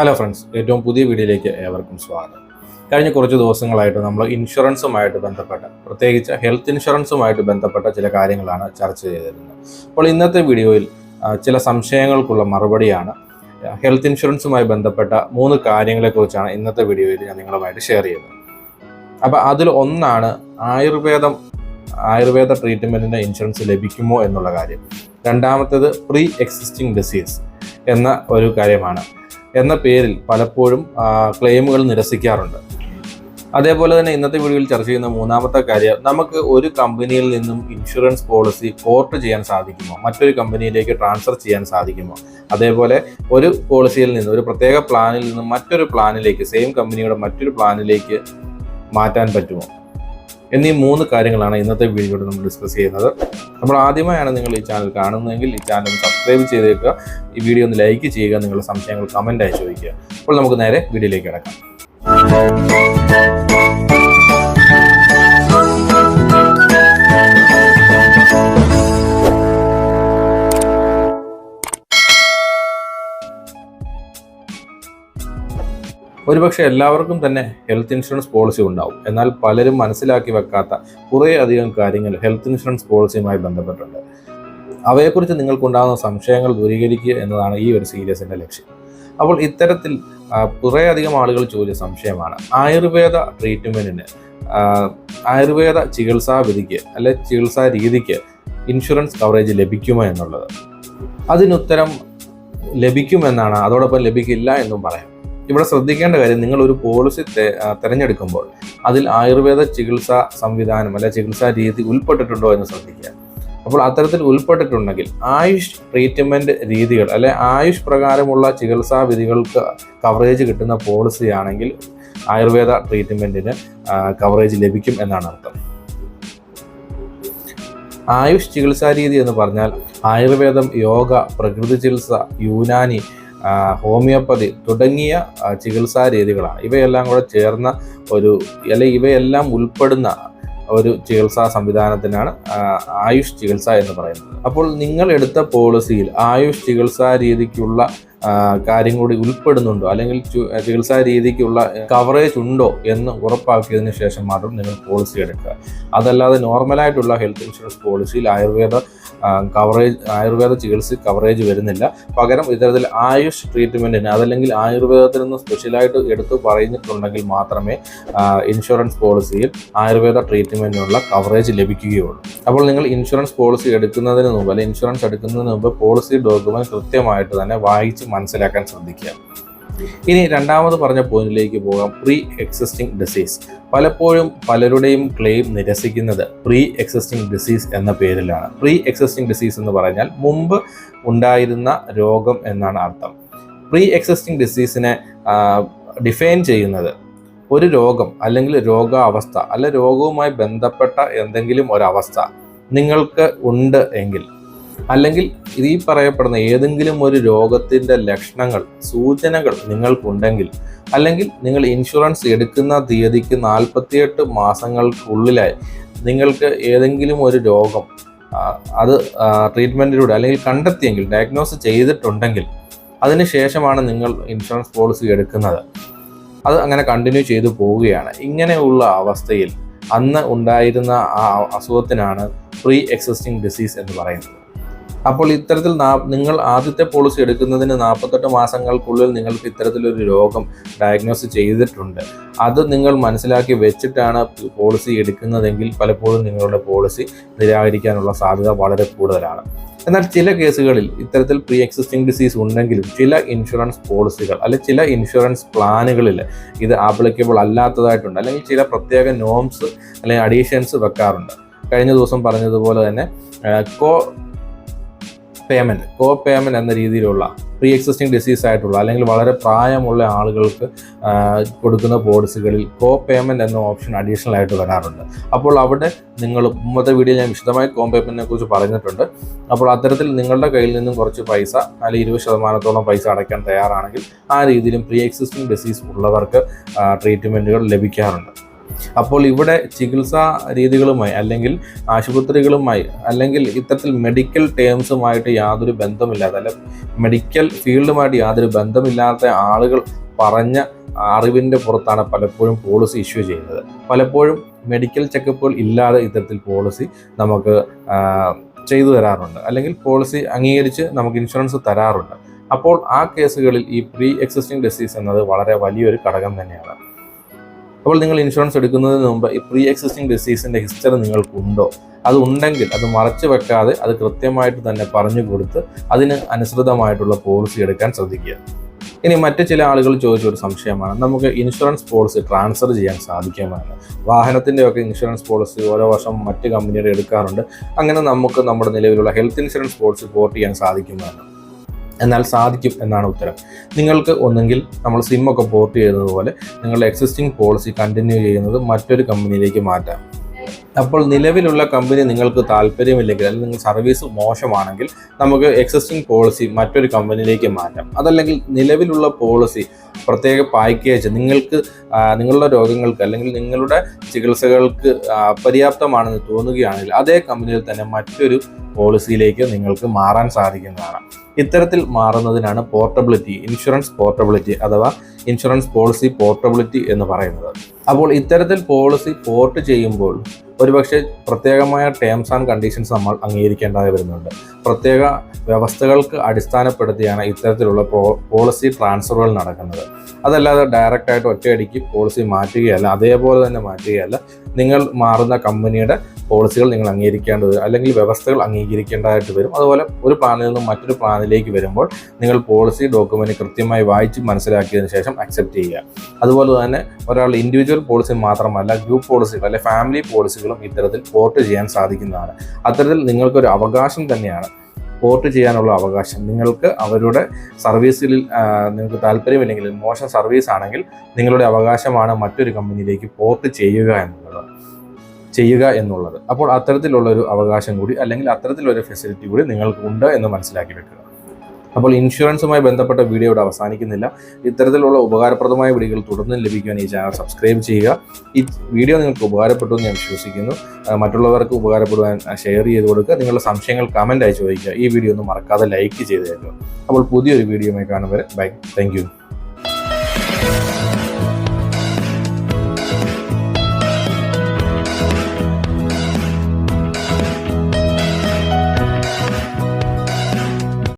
Hello friends ഏറ്റവും പുതിയ വീഡിയോയിലേക്ക് ഏവർക്കും സ്വാഗതം. കഴിഞ്ഞ കുറച്ച് ദിവസങ്ങളായിട്ട് നമ്മൾ ഇൻഷുറൻസുമായിട്ട് ബന്ധപ്പെട്ട പ്രത്യേകിച്ച് ഹെൽത്ത് ഇൻഷുറൻസുമായിട്ട് ബന്ധപ്പെട്ട ചില കാര്യങ്ങളാണ് ചർച്ച ചെയ്തിരുന്നത്. അപ്പോൾ ഇന്നത്തെ വീഡിയോയിൽ ചില സംശയങ്ങൾക്കുള്ള മറുപടിയാണ് ഹെൽത്ത് ഇൻഷുറൻസുമായി ബന്ധപ്പെട്ട മൂന്ന് കാര്യങ്ങളെക്കുറിച്ചാണ് ഇന്നത്തെ വീഡിയോയിൽ ഞാൻ നിങ്ങളുമായിട്ട് ഷെയർ ചെയ്യുന്നത്. അപ്പോൾ അതിൽ ഒന്നാണ് ആയുർവേദം ആയുർവേദ ട്രീറ്റ്മെന്റിന്റെ ഇൻഷുറൻസ് ലഭിക്കുമോ എന്നുള്ള കാര്യം. രണ്ടാമത്തേത് പ്രീ എക്സിസ്റ്റിംഗ് ഡിസീസ് എന്ന ഒരു കാര്യമാണ്. എന്ന പേരിൽ പലപ്പോഴും ക്ലെയിമുകൾ നിരസിക്കാറുണ്ട്. അതേപോലെ തന്നെ ഇന്നത്തെ വീഡിയോയിൽ ചർച്ച ചെയ്യുന്ന മൂന്നാമത്തെ കാര്യം നമുക്ക് ഒരു കമ്പനിയിൽ നിന്നും ഇൻഷുറൻസ് പോളിസി പോർട്ട് ചെയ്യാൻ സാധിക്കുമോ? മറ്റൊരു കമ്പനിയിലേക്ക് ട്രാൻസ്ഫർ ചെയ്യാൻ സാധിക്കുമോ? അതേപോലെ ഒരു പോളിസിയിൽ നിന്ന് ഒരു പ്രത്യേക പ്ലാനിൽ നിന്നും മറ്റൊരു പ്ലാനിലേക്ക് സെയിം കമ്പനിയുടെ മറ്റൊരു പ്ലാനിലേക്ക് മാറ്റാൻ പറ്റുമോ? എന്നീ മൂന്ന് കാര്യങ്ങളാണ് ഇന്നത്തെ വീഡിയോയിൽ നമ്മൾ ഡിസ്കസ് ചെയ്യുന്നത്. നമ്മൾ ആദ്യമായാണ് നിങ്ങൾ ഈ ചാനൽ കാണുന്നതെങ്കിൽ ഈ ചാനൽ സബ്സ്ക്രൈബ് ചെയ്തേക്കുക. ഈ വീഡിയോ ഒന്ന് ലൈക്ക് ചെയ്യുക. നിങ്ങളുടെ സംശയങ്ങൾ കമന്റായി ചോദിക്കുക. അപ്പോൾ നമുക്ക് നേരെ വീഡിയോയിലേക്ക് കിടക്കാം. ഒരുപക്ഷെ എല്ലാവർക്കും തന്നെ ഹെൽത്ത് ഇൻഷുറൻസ് പോളിസി ഉണ്ടാവും. എന്നാൽ പലരും മനസ്സിലാക്കി വെക്കാത്ത കുറേ അധികം കാര്യങ്ങൾ ഹെൽത്ത് ഇൻഷുറൻസ് പോളിസിയുമായി ബന്ധപ്പെട്ടുണ്ട്. അവയെക്കുറിച്ച് നിങ്ങൾക്കുണ്ടാകുന്ന സംശയങ്ങൾ ദൂരീകരിക്കുക എന്നതാണ് ഈ ഒരു സീരീസിന്റെ ലക്ഷ്യം. അപ്പോൾ ഇത്തരത്തിൽ കുറേ കുറേയധികം ആളുകൾ ചോദിച്ച സംശയമാണ്. ആയുർവേദ ട്രീറ്റ്മെന്റിന് ആയുർവേദ ചികിത്സാ വിധിക്ക് അല്ലെ ചികിത്സാ രീതിക്ക് ഇൻഷുറൻസ് കവറേജ് ലഭിക്കുമോ എന്നുള്ളത്. അതിനുത്തരം ലഭിക്കുമെന്നാണ് അതോടൊപ്പം ലഭിക്കില്ല എന്നും പറയാം. ഇവിടെ ശ്രദ്ധിക്കേണ്ട കാര്യം നിങ്ങൾ ഒരു പോളിസി തിരഞ്ഞെടുക്കുമ്പോൾ അതിൽ ആയുർവേദ ചികിത്സാ സംവിധാനം അല്ലെ ചികിത്സാ രീതി ഉൾപ്പെട്ടിട്ടുണ്ടോ എന്ന് ശ്രദ്ധിക്കുക. അപ്പോൾ അത്തരത്തിൽ ഉൾപ്പെട്ടിട്ടുണ്ടെങ്കിൽ ആയുഷ് ട്രീറ്റ്മെന്റ് രീതികൾ അല്ലെ ആയുഷ് പ്രകാരമുള്ള ചികിത്സാ വിധികൾക്ക് കവറേജ് കിട്ടുന്ന പോളിസി ആണെങ്കിൽ ആയുർവേദ ട്രീറ്റ്മെന്റിന് കവറേജ് ലഭിക്കും എന്നാണ് അർത്ഥം. ആയുഷ് ചികിത്സാ രീതി എന്ന് പറഞ്ഞാൽ ആയുർവേദം യോഗ പ്രകൃതി ചികിത്സ യൂനാനി ഹോമിയോപ്പതി തുടങ്ങിയ ചികിത്സാ രീതികളാണ് ഇവയെല്ലാം കൂടെ ചേർന്ന ഒരു അല്ലെ ഇവയെല്ലാം ഉൾപ്പെടുന്ന ഒരു ചികിത്സാ സംവിധാനത്തിനാണ് ആയുഷ് ചികിത്സ എന്ന് പറയുന്നത്. അപ്പോൾ നിങ്ങൾ എടുത്ത പോളിസിയിൽ ആയുഷ് ചികിത്സാ രീതിക്കുള്ള കാര്യം കൂടി ഉൾപ്പെടുന്നുണ്ടോ? അല്ലെങ്കിൽ ചികിത്സാ രീതിക്കുള്ള കവറേജ് ഉണ്ടോ എന്ന് ഉറപ്പാക്കിയതിന് ശേഷം മാത്രം നിങ്ങൾ പോളിസി എടുക്കുക. അതല്ലാതെ നോർമലായിട്ടുള്ള ഹെൽത്ത് ഇൻഷുറൻസ് പോളിസിയിൽ ആയുർവേദ കവറേജ് ആയുർവേദ ചികിത്സ കവറേജ് വരുന്നില്ല. പകരം ഇത്തരത്തിൽ ആയുഷ് ട്രീറ്റ്മെന്റിന് അതല്ലെങ്കിൽ ആയുർവേദത്തിൽ നിന്ന് സ്പെഷ്യലായിട്ട് എടുത്തു പറഞ്ഞിട്ടുണ്ടെങ്കിൽ മാത്രമേ ഇൻഷുറൻസ് പോളിസിയിൽ ആയുർവേദ ട്രീറ്റ്മെന്റിനുള്ള കവറേജ് ലഭിക്കുകയുള്ളൂ. അപ്പോൾ നിങ്ങൾ ഇൻഷുറൻസ് പോളിസി എടുക്കുന്നതിന് മുമ്പ് അല്ലെങ്കിൽ ഇൻഷുറൻസ് എടുക്കുന്നതിന് മുമ്പ് പോളിസി ഡോക്യുമെന്റ് കൃത്യമായിട്ട് തന്നെ വായിച്ച് മനസ്സിലാക്കാൻ ശ്രദ്ധിക്കുക. ഇനി രണ്ടാമത് പറഞ്ഞ പോയിന്റിലേക്ക് പോകാം. പ്രീ എക്സിസ്റ്റിംഗ് ഡിസീസ് പലപ്പോഴും പലരുടെയും ക്ലെയിം നിരസിക്കുന്നത് പ്രീ എക്സിസ്റ്റിംഗ് ഡിസീസ് എന്ന പേരിലാണ്. പ്രീ എക്സിസ്റ്റിംഗ് ഡിസീസ് എന്ന് പറഞ്ഞാൽ മുമ്പ് ഉണ്ടായിരുന്ന രോഗം എന്നാണ് അർത്ഥം. പ്രീ എക്സിസ്റ്റിംഗ് ഡിസീസിനെ ഡിഫൈൻ ചെയ്യുന്നത് ഒരു രോഗം അല്ലെങ്കിൽ രോഗാവസ്ഥ അല്ലെ രോഗവുമായി ബന്ധപ്പെട്ട എന്തെങ്കിലും ഒരവസ്ഥ നിങ്ങൾക്ക് ഉണ്ട് എങ്കിൽ അല്ലെങ്കിൽ ഈ പറയപ്പെടുന്ന ഏതെങ്കിലും ഒരു രോഗത്തിന്റെ ലക്ഷണങ്ങൾ സൂചനകൾ നിങ്ങൾക്കുണ്ടെങ്കിൽ അല്ലെങ്കിൽ നിങ്ങൾ ഇൻഷുറൻസ് എടുക്കുന്ന തീയതിക്ക് നാൽപ്പത്തിയെട്ട് മാസങ്ങൾക്കുള്ളിലായി നിങ്ങൾക്ക് ഏതെങ്കിലും ഒരു രോഗം അത് ട്രീറ്റ്മെന്റിലൂടെ അല്ലെങ്കിൽ കണ്ടെത്തിയെങ്കിൽ ഡയഗ്നോസ് ചെയ്തിട്ടുണ്ടെങ്കിൽ അതിനുശേഷമാണ് നിങ്ങൾ ഇൻഷുറൻസ് പോളിസി എടുക്കുന്നത്. അത് അങ്ങനെ കണ്ടിന്യൂ ചെയ്തു പോവുകയാണ്. ഇങ്ങനെയുള്ള അവസ്ഥയിൽ അന്ന് ഉണ്ടായിരുന്ന ആ അസുഖത്തിനാണ് പ്രീ എക്സിസ്റ്റിംഗ് ഡിസീസ് എന്ന് പറയുന്നത്. അപ്പോൾ ഇത്തരത്തിൽ നിങ്ങൾ ആദ്യത്തെ പോളിസി എടുക്കുന്നതിന് നാൽപ്പത്തെട്ട് മാസങ്ങൾക്കുള്ളിൽ നിങ്ങൾക്ക് ഇത്തരത്തിലൊരു രോഗം ഡയഗ്നോസ് ചെയ്തിട്ടുണ്ട്. അത് നിങ്ങൾ മനസ്സിലാക്കി വെച്ചിട്ടാണ് പോളിസി എടുക്കുന്നതെങ്കിൽ പലപ്പോഴും നിങ്ങളുടെ പോളിസി നിരാകരിക്കാനുള്ള സാധ്യത വളരെ കൂടുതലാണ്. എന്നാൽ ചില കേസുകളിൽ ഇത്തരത്തിൽ പ്രീ എക്സിസ്റ്റിംഗ് ഡിസീസ് ഉണ്ടെങ്കിലും ചില ഇൻഷുറൻസ് പോളിസികൾ അല്ലെങ്കിൽ ചില ഇൻഷുറൻസ് പ്ലാനുകളിൽ ഇത് ആപ്ലിക്കബിൾ അല്ലാത്തതായിട്ടുണ്ട്. അല്ലെങ്കിൽ ചില പ്രത്യേക നോംസ് അല്ലെങ്കിൽ അഡീഷൻസ് വെക്കാറുണ്ട്. കഴിഞ്ഞ ദിവസം പറഞ്ഞതുപോലെ തന്നെ കോ പേയ്മെന്റ് കോ പേയ്മെന്റ് എന്ന രീതിയിലുള്ള പ്രീ എക്സിസ്റ്റിംഗ് ഡിസീസ് ആയിട്ടുള്ള അല്ലെങ്കിൽ വളരെ പ്രായമുള്ള ആളുകൾക്ക് കൊടുക്കുന്ന പോളിസികളിൽ കോ പേയ്മെന്റ് എന്ന ഓപ്ഷൻ അഡീഷണൽ ആയിട്ട് വരാറുണ്ട്. അപ്പോൾ അവിടെ നിങ്ങൾ മുമ്പത്തെ വീഡിയോ ഞാൻ വിശദമായി കോ പേയ്മെന്റിനെ കുറിച്ച് പറഞ്ഞിട്ടുണ്ട്. അപ്പോൾ അത്തരത്തിൽ നിങ്ങളുടെ കയ്യിൽ നിന്നും കുറച്ച് പൈസ അല്ലെങ്കിൽ ഇരുപത് ശതമാനത്തോളം പൈസ അടയ്ക്കാൻ തയ്യാറാണെങ്കിൽ ആ രീതിയിലും പ്രീ എക്സിസ്റ്റിംഗ് ഡിസീസ് ഉള്ളവർക്ക് ട്രീറ്റ്മെന്റുകൾ ലഭിക്കാറുണ്ട്. അപ്പോൾ ഇവിടെ ചികിത്സാ രീതികളുമായി അല്ലെങ്കിൽ ആശുപത്രികളുമായി അല്ലെങ്കിൽ ഇത്തരത്തിൽ മെഡിക്കൽ ടേംസുമായിട്ട് യാതൊരു ബന്ധമില്ലാത്ത അല്ല മെഡിക്കൽ ഫീൽഡുമായിട്ട് യാതൊരു ബന്ധമില്ലാത്ത ആളുകൾ പറഞ്ഞ അറിവിന്റെ പുറത്താണ് പലപ്പോഴും പോളിസി ഇഷ്യൂ ചെയ്യുന്നത്. പലപ്പോഴും മെഡിക്കൽ ചെക്കപ്പുകൾ ഇല്ലാതെ ഇത്തരത്തിൽ പോളിസി നമുക്ക് ചെയ്തു തരാറുണ്ട്. അല്ലെങ്കിൽ പോളിസി അംഗീകരിച്ച് നമുക്ക് ഇൻഷുറൻസ് തരാറുണ്ട്. അപ്പോൾ ആ കേസുകളിൽ ഈ പ്രീ എക്സിസ്റ്റിംഗ് ഡിസീസ് എന്നത് വളരെ വലിയൊരു ഘടകം തന്നെയാണ്. അപ്പോൾ നിങ്ങൾ ഇൻഷുറൻസ് എടുക്കുന്നതിന് മുമ്പ് ഈ പ്രീ എക്സിസ്റ്റിംഗ് ഡിസീസിന്റെ ഹിസ്റ്ററി നിങ്ങൾക്കുണ്ടോ? അത് ഉണ്ടെങ്കിൽ അത് മറച്ചു വെക്കാതെ അത് കൃത്യമായിട്ട് തന്നെ പറഞ്ഞു കൊടുത്ത് അതിന് അനുസൃതമായിട്ടുള്ള പോളിസി എടുക്കാൻ ശ്രദ്ധിക്കുക. ഇനി മറ്റു ചില ആളുകൾ ചോദിച്ച ഒരു സംശയമാണ്. നമുക്ക് ഇൻഷുറൻസ് പോളിസി ട്രാൻസ്ഫർ ചെയ്യാൻ സാധിക്കുമെന്ന്. വാഹനത്തിന്റെ ഒക്കെ ഇൻഷുറൻസ് പോളിസി ഓരോ വർഷം മറ്റ് കമ്പനിയുടെ എടുക്കാറുണ്ട്. അങ്ങനെ നമുക്ക് നമ്മുടെ നിലവിലുള്ള ഹെൽത്ത് ഇൻഷുറൻസ് പോളിസി പോർട്ട് ചെയ്യാൻ സാധിക്കുമെന്ന്. എന്നാൽ സാധിക്കും എന്നാണ് ഉത്തരം. നിങ്ങൾക്ക് ഒന്നെങ്കിൽ നമ്മൾ സിമ്മൊക്കെ പോർട്ട് ചെയ്യുന്നത് പോലെ നിങ്ങളുടെ എക്സിസ്റ്റിംഗ് പോളിസി കണ്ടിന്യൂ ചെയ്യുന്നത് മറ്റൊരു കമ്പനിയിലേക്ക് മാറ്റാം. അപ്പോൾ നിലവിലുള്ള കമ്പനി നിങ്ങൾക്ക് താല്പര്യമില്ലെങ്കിൽ അല്ലെങ്കിൽ നിങ്ങൾ സർവീസ് മോശമാണെങ്കിൽ നമുക്ക് എക്സിസ്റ്റിംഗ് പോളിസി മറ്റൊരു കമ്പനിയിലേക്ക് മാറ്റാം. അതല്ലെങ്കിൽ നിലവിലുള്ള പോളിസി പ്രത്യേക പാക്കേജ് നിങ്ങൾക്ക് നിങ്ങളുടെ രോഗങ്ങൾക്ക് അല്ലെങ്കിൽ നിങ്ങളുടെ ചികിത്സകൾക്ക് പര്യാപ്തമാണെന്ന് തോന്നുകയാണെങ്കിൽ അതേ കമ്പനിയിൽ തന്നെ മറ്റൊരു പോളിസിയിലേക്ക് നിങ്ങൾക്ക് മാറാൻ സാധിക്കുന്നതാണ്. ഇത്തരത്തിൽ മാറുന്നതിനാണ് പോർട്ടബിലിറ്റി ഇൻഷുറൻസ് പോർട്ടബിലിറ്റി അഥവാ ഇൻഷുറൻസ് പോളിസി പോർട്ടബിലിറ്റി എന്ന് പറയുന്നത്. അപ്പോൾ ഇത്തരത്തിൽ പോളിസി പോർട്ട് ചെയ്യുമ്പോൾ ഒരുപക്ഷെ പ്രത്യേകമായ ടേംസ് ആൻഡ് കണ്ടീഷൻസ് നമ്മൾ അംഗീകരിക്കേണ്ടതായി വരുന്നുണ്ട്. പ്രത്യേക വ്യവസ്ഥകൾക്ക് അടിസ്ഥാനപ്പെടുത്തിയാണ് ഇത്തരത്തിലുള്ള പോളിസി ട്രാൻസ്ഫറുകൾ നടക്കുന്നത്. അതല്ലാതെ ഡയറക്റ്റായിട്ട് ഒറ്റയടിക്ക് പോളിസി മാറ്റുകയല്ല അതേപോലെ തന്നെ മാറ്റുകയല്ല. നിങ്ങൾ മാറുന്ന കമ്പനിയുടെ പോളിസികൾ നിങ്ങൾ അംഗീകരിക്കേണ്ടത് അല്ലെങ്കിൽ വ്യവസ്ഥകൾ അംഗീകരിക്കേണ്ടതായിട്ട് വരും. അതുപോലെ ഒരു പ്ലാനിൽ നിന്നും മറ്റൊരു പ്ലാനിലേക്ക് വരുമ്പോൾ നിങ്ങൾ പോളിസി ഡോക്യുമെന്റ് കൃത്യമായി വായിച്ച് മനസ്സിലാക്കിയതിന് ശേഷം അക്സെപ്റ്റ് ചെയ്യുക. അതുപോലെ തന്നെ ഒരാൾ ഇൻഡിവിജ്വൽ പോളിസി മാത്രമല്ല ഗ്രൂപ്പ് പോളിസികൾ അല്ലെങ്കിൽ ഫാമിലി പോളിസികളും ഇത്തരത്തിൽ പോർട്ട് ചെയ്യാൻ സാധിക്കുന്നതാണ്. അത്തരത്തിൽ നിങ്ങൾക്കൊരു അവകാശം തന്നെയാണ്. പോർട്ട് ചെയ്യാനുള്ള അവകാശം. നിങ്ങൾക്ക് അവരുടെ സർവീസിൽ നിങ്ങൾക്ക് താല്പര്യമില്ലെങ്കിൽ മോശം സർവീസ് ആണെങ്കിൽ നിങ്ങളുടെ അവകാശമാണ് മറ്റൊരു കമ്പനിയിലേക്ക് പോർട്ട് ചെയ്യുക എന്നുള്ളത്. ചെയ്യുക എന്നുള്ളത്. അപ്പോൾ അത്തരത്തിലുള്ള ഒരു അവകാശം കൂടി അല്ലെങ്കിൽ അത്തരത്തിലൊരു ഫെസിലിറ്റി കൂടി നിങ്ങൾക്ക് ഉണ്ട് എന്ന് മനസ്സിലാക്കി വെക്കുക. അപ്പോൾ ഇൻഷുറൻസുമായി ബന്ധപ്പെട്ട വീഡിയോ ഇവിടെ അവസാനിക്കുന്നില്ല. ഇത്തരത്തിലുള്ള ഉപകാരപ്രദമായ വീഡിയോകൾ തുടർന്നും ലഭിക്കുവാൻ ഈ ചാനൽ സബ്സ്ക്രൈബ് ചെയ്യുക. ഈ വീഡിയോ നിങ്ങൾക്ക് ഉപകാരപ്പെട്ടു എന്ന് ഞാൻ വിശ്വസിക്കുന്നു. മറ്റുള്ളവർക്ക് ഉപകാരപ്പെടുവാൻ ഷെയർ ചെയ്ത് കൊടുക്കുക. നിങ്ങളുടെ സംശയങ്ങൾ കമന്റായി ചോദിക്കുക. ഈ വീഡിയോ ഒന്നും മറക്കാതെ ലൈക്ക് ചെയ്തേക്കുക. അപ്പോൾ പുതിയൊരു വീഡിയോയുമായി കാണുമ്പോൾ ബൈ താങ്ക്